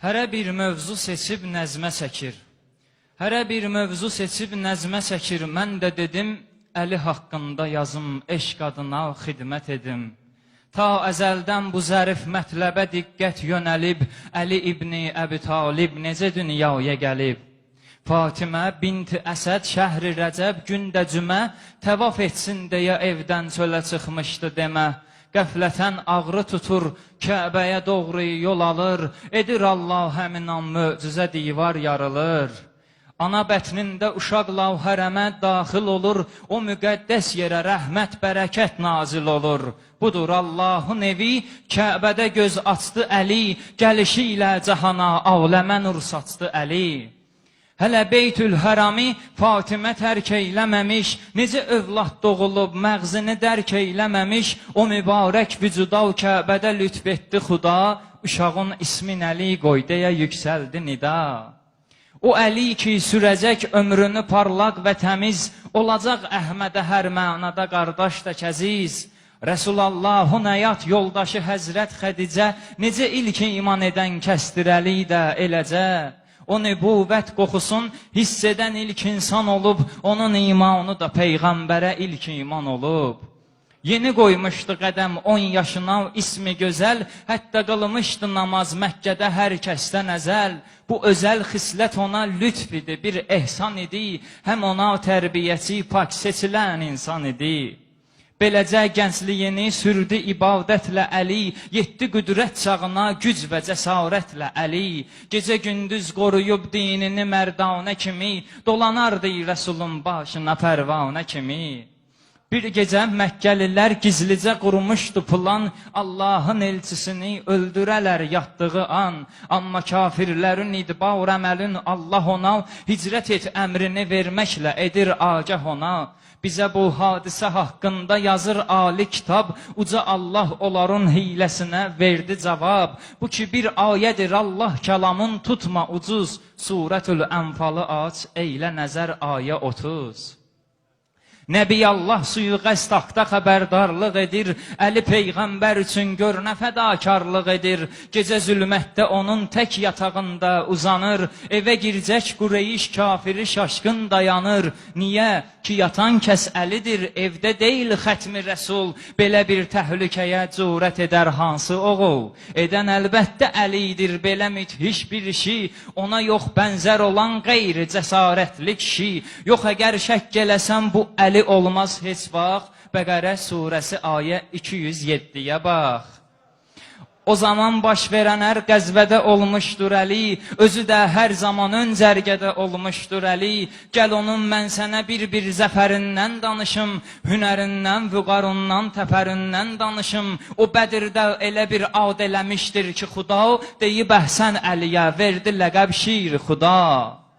Hərə bir mövzu seçib nəzmə çəkir. Hərə bir mövzu seçib nəzmə çəkir. Mən də dedim, Əli haqqında yazım, eşq adına xidmət edim. Ta əzəldən bu zərif mətləbə diqqət yönəlib, Əli ibni Əbi Talib necə dünyaya gəlib? Fatimə binti Əsəd şəhri Rəcəb gündə cümə təvaf etsin deyə evdən çölə çıxmışdı demə. Qəflətən ağrı tutur, Kəbəyə doğru yol alır, edir Allah həmin an möcüzə divar yarılır. Ana bətnində uşaqla hərəmə daxil olur, o müqəddəs yerə rəhmət, bərəkət nazil olur. Budur Allahın evi, Kəbədə göz açdı Əli, gəlişi ilə cahana aləmə nur saçdı Əli. Hələ Beytül Hərami Fatimə tərk eyləməmiş, necə övlad doğulub məğzini dərk eyləməmiş, o mübarək vücuda o Kəbədə lütf etdi Xuda, uşağın ismin Əli qoy deyə yüksəldi nida. O Əli ki sürəcək ömrünü parlaq və təmiz, olacaq Əhmədə hər mənada qardaş tək əziz. Rəsulallahın həyat yoldaşı Həzrət Xədicə necə ilk iman edən kəsdir Əli də eləcə. O nübüvvət qoxusun hiss edən ilk insan olub, onun imanı da peyğəmbərə ilk iman olub. Yeni qoymuşdu qədəm 10 yaşına ismi gözəl, hətta qılmışdı namaz Məkkədə hər kəsdən əzəl. Bu özəl xislət ona lütf idi, bir ehsan idi, həm ona tərbiyəçi pak seçilən insan idi. Beləcə gəncliyini sürdü ibadətlə Əli, yetdi qüdrət çağına güc və cəsarətlə Əli. Gecə gündüz qoruyub dinini mərdanə kimi, dolanardı Rəsulun başına pərvanə kimi. Bir gecə Məkkəlilər gizlicə qurmuşdu plan, Allahın elçisini öldürələr yatdığı an. Amma kafirlərin idbar əməlin Allah ona hicrət et əmrini verməklə edir agah ona. Bizə bu hadisə haqqında yazır ali kitab, uca Allah onların hiləsinə verdi cavab. Bu ki bir ayədir Allah kəlamın tutma ucuz. Surətül Ənfalı aç, eylə nəzər ayə 30. Nəbi Allah suyu-qəst haqda xəbərdarlıq edir, Əli Peyğəmbər üçün gör nə fədakarlıq edir, gecə zülmətdə onun tək yatağında uzanır, evə gircək Qureyş kafiri şaşqın dayanır, niyə? Ki yatan kəs Əlidir, evdə deyil xətmi rəsul, belə bir təhlükəyə cürət edər hansı oğul? Edən əlbəttə Əlidir, belə müthiş bir işi, ona yox bənzər olan qeyri cəsarətli kişi, yox əgər şək gələsən bu Əli Əli olmaz heç vaxt. Bəqərə surəsi ayə 207-yə bax. O zaman baş verən hər qəzvədə olmuşdur Əli, özü də hər zaman ön cərgədə olmuşdur Əli. Gəl onun mən sənə bir-bir zəfərindən danışım, hünərindən, vüqarından, təfərindən danışım. O Bədirdə elə bir ad eləmişdir ki, Xuda deyib əhsən Əliyə verdi ləqəb şir Xuda.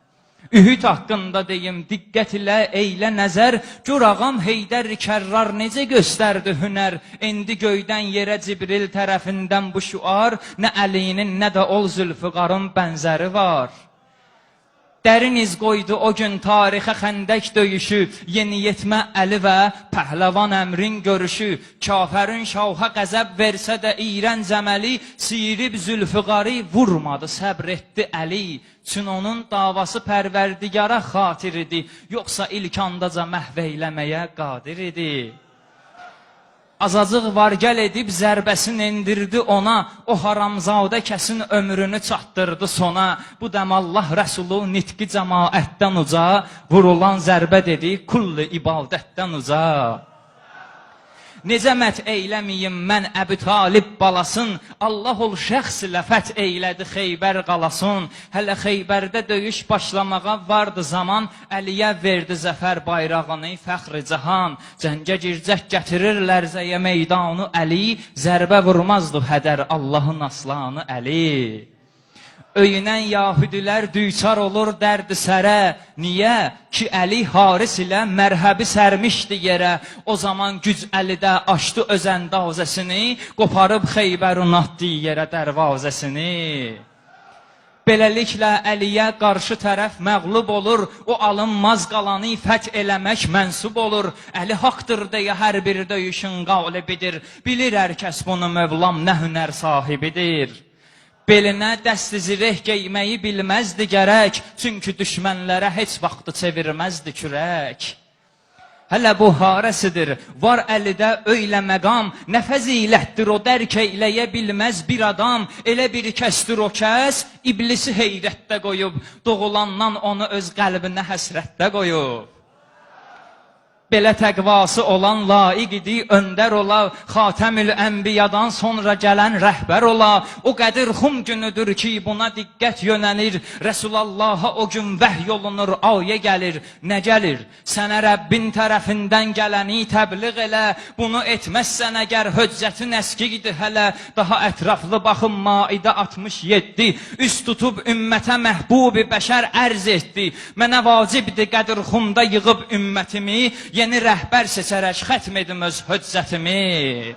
Ühüd haqqında deyim, diqqət ilə eylə nəzər, gör ağam Heydər Kərrar necə göstərdi hünər, indi göydən yerə Cibril tərəfindən bu şüar, nə Əlinin, nə də ol Zülfüqarın bənzəri var. Dərin iz qoydu o gün tarixə xəndək döyüşü, yeniyetmə Əli və pəhləvan əmrin görüşü. Kafərin şauha qəzəb versə də iyrənc əməli, sirib zülfüqarı vurmadı, səbr etdi Əli. Çün onun davası pərverdigara xatir idi, yoxsa ilk andaca məhv eyləməyə qadir idi. Azacıq var gəl edib zərbəsini endirdi ona, o haramzadə kəsin ömrünü çatdırdı sona. Bu dəm Allah Rəsulu nitqi cəmaətdən uca, vurulan zərbə dedi, kulli ibadətdən uca. Necə mət eyləmiyim mən Əbu Talib balasın, Allah ol şəxs ləfət eylədi Xeybər qalasın. Hələ Xeybərdə döyüş başlamağa vardı zaman, Əliyə verdi zəfər bayrağını fəxri cahan. Cəngə gircək gətirirlər zəyə meydanı Əli, zərbə vurmazdı hədər Allahın aslanı Əli. Öyünən yahudilər düçar olur dərdi sərə. Niyə? Ki Əli Haris ilə mərhəbi sərmişdi yerə. O zaman güc Əlidə açdı öz əndazəsini, qoparıb Xeybərun atdı yerə dərvazəsini. Beləliklə Əliyə qarşı tərəf məğlub olur, o alınmaz qalanı fəth eləmək mənsub olur. Əli haqdır deyə hər bir döyüşün qalibidir. Bilir hər kəs bunu Mövlam nə hünər sahibidir. Belinə dəst zireh geyməyi bilməzdi gərək, çünki düşmənlərə heç vaxtı çevirməzdi kürək. Hələ bu harəsidir, var əlidə öylə məqam, nə fəzilətdir o dərk eyləyə bilməz bir adam, elə bir kəsdir o kəs, iblisi heyrətdə qoyub, doğulandan onu öz qəlbinə həsrətdə qoyub. Belə təqvası olan laiq idi, öndər ola, Xatəmül Ənbiyadan sonra gələn rəhbər ola. O qədir xum günüdür ki, buna diqqət yönənir. Rəsulallaha o gün vəhy olunur, ayə gəlir. Nə gəlir? Sənə Rəbbin tərəfindən gələni təbliğ elə. Bunu etməzsən əgər höccətin əskidir hələ. Daha ətraflı baxın Maidə 67. Üst tutub ümmətə məhbubi bəşər ərz etdi. Mənə vacibdir qədir xumda yığıb ümmətimi, yeni rəhbər seçərək xətm edim öz höccətimi.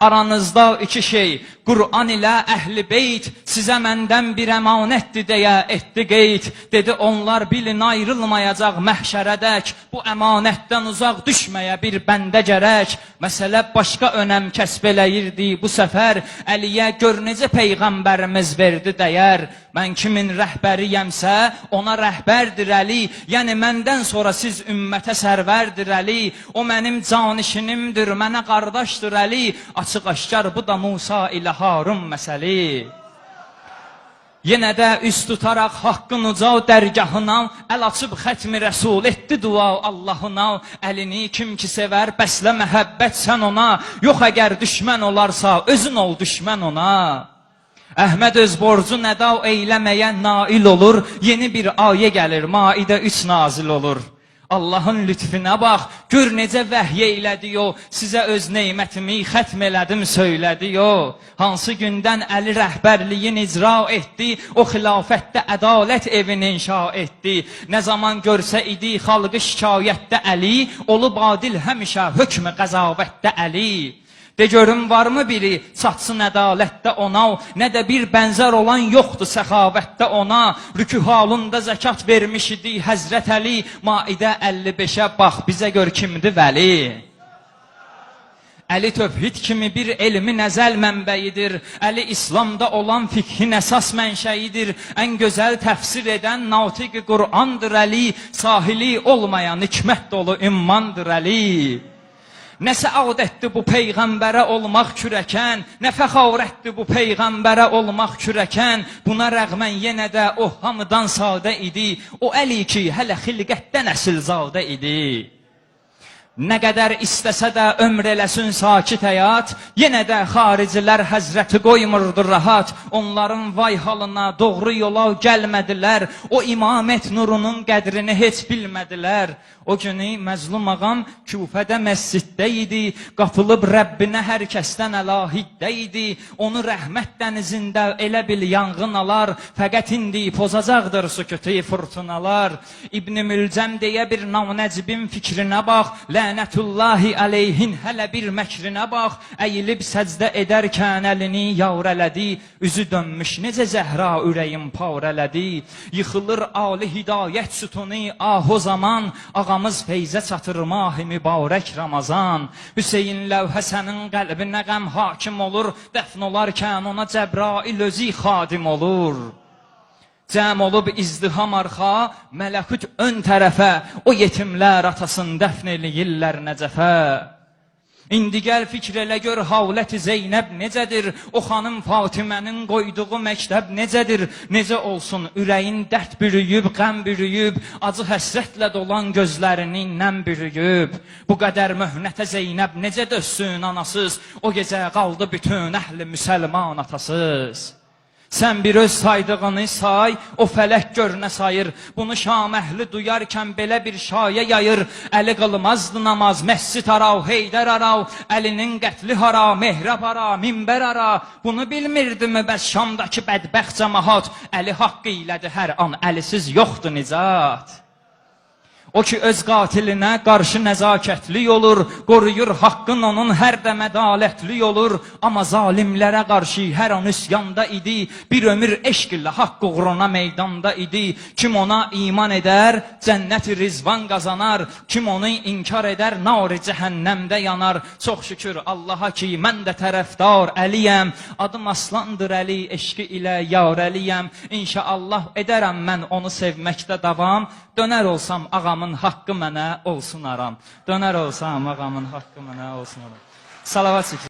Aranızda iki şey, Qur'an ilə əhl-i beyt sizə məndən bir əmanətdir deyə etdi qeyd. Dedi onlar bilin ayrılmayacaq məhşərədək. Bu əmanətdən uzaq düşməyə bir bəndə gərək. Məsələ başqa önəm kəsb eləyirdi bu səfər. Əliyə gör necə peyğəmbərimiz verdi dəyər. Mən kimin rəhbəriyəmsə, ona rəhbərdir Əli. Yəni məndən sonra siz ümmətə sərvərdir Əli. O mənim canişinimdir, mənə qardaşdır Əli. Açıq-aşkar bu da Musa ilə Harun məsəli. Yenə də üst tutaraq haqqın uca dərgahına əl açıb xətmi rəsul etdi dua Allahına. Əlini kim ki sevər, bəslə məhəbbət sən ona. Yox əgər düşmən olarsa, özün ol düşmən ona. Əhməd öz borcu nəda eyləməyə nail olur. Yeni bir ayə gəlir, Maidə 3 nazil olur. Allahın lütfüne bax, gör necə vəhy elədi o, sizə öz neymətimi xətm elədim söylədi o. Hansı gündən Əli rəhbərliyin icra etdi, o xilafətdə ədalət evini inşa etdi. Nə zaman görsə idi xalqı şikayətdə Əli, olub adil həmişə hökm qəzavətdə Əli. De görüm varmı biri çatsın ədalətdə ona, nə də bir bənzər olan yoxdur səxavətdə ona. Rükü halında zəkat vermiş idi Həzrət Əli, Maidə 55-ə bax bizə gör kimdir vəli. Əli tövhid kimi bir elmi nəzəl mənbəyidir. Əli İslamda olan fikhin əsas mənşəyidir. Ən gözəl təfsir edən natiq Qur'andır Əli. Sahili olmayan hikmət dolu ümmandır Əli. Nə səadətdir bu peyğəmbərə olmaq kürəkən, nə fəxarətdir bu peyğəmbərə olmaq kürəkən. Buna rəğmən yenə də o hamıdan sadə idi. O Əli ki, hələ xilqətdən əsilzadə idi. Nə qədər istəsə də ömr eləsin sakit həyat, yenə də xaricilər həzrəti qoymurdu rahat. Onların vay halına doğru yola gəlmədilər. O imamət nurunun qədrini heç bilmədilər. O günü məzlum ağam Küfədə məsciddə idi. Qapılıb Rəbbinə hər kəsdən əlahiddə idi. Onu rəhmət dənizində elə bil yanğın alar. Fəqət indi pozacaqdır sükutu fırtınalar. İbn Mülcəm deyə bir namnəcibin fikrinə bax. Lənətullahi əleyhin hələ bir məkrinə bax. Əyilib səcdə edərkən əlini yavr elədi. Üzü dönmüş necə zəhra ürəyim par elədi. Yıxılır ali hidayət sütunu ah o zaman. Ağamız feyzə çatır mahi mübarək Ramazan. Hüseynlə Həsənin qəlbinə qəm hakim olur. Dəfn olarkən ona Cəbrail özü xadim olur. Cəm olub izdiham arxa, mələkut ön tərəfə, o yetimlər atasını dəfn eləyirlər Nəcəfə. İndi gəl fikr elə gör havləti Zeynəb necədir? O xanım Fatimənin qoyduğu məktəb necədir? Necə olsun ürəyin dərd bürüyüb, qəm bürüyüb, acı həsrətlə dolan gözlərini nəm bürüyüb. Bu qədər möhnətə Zeynəb necə dözsün anasız? O gecə qaldı bütün əhli müsəlman atasız. Sən bir öz saydığını say, o fələk gör nə sayır. Bunu Şam əhli duyarkən belə bir şayə yayır. Əli qılmazdı namaz, məscid arav, heydər arav, əlinin qətli hara, mehrab ara, minbər ara. Bunu bilmirdimi bəs Şamdakı bədbəxt cəmahat? Əli haqqı ilədi hər an, əlisiz yoxdur nicat. O ki öz qatilinə qarşı nəzakətli olur, qoruyur haqqın onun hər dəmə ədalətli olur, amma zalimlərə qarşı hər an üsyanda idi, bir ömür eşq ilə haqq uğruna meydanda idi. Kim ona iman edər, cənnəti rizvan qazanar, kim onu inkar edər, nar cəhənnəmdə yanar. Çox şükür Allaha ki, mən də tərəfdar Əliyəm. Adım Aslandır Əli, eşqi ilə yar Əliyəm. İnşaallah edərəm mən onu sevməkdə davam. Dönər olsam ağamın haqqı mənə olsun aram. Dönər olsam ağamın haqqı mənə olsun aram. Salavat çəkin.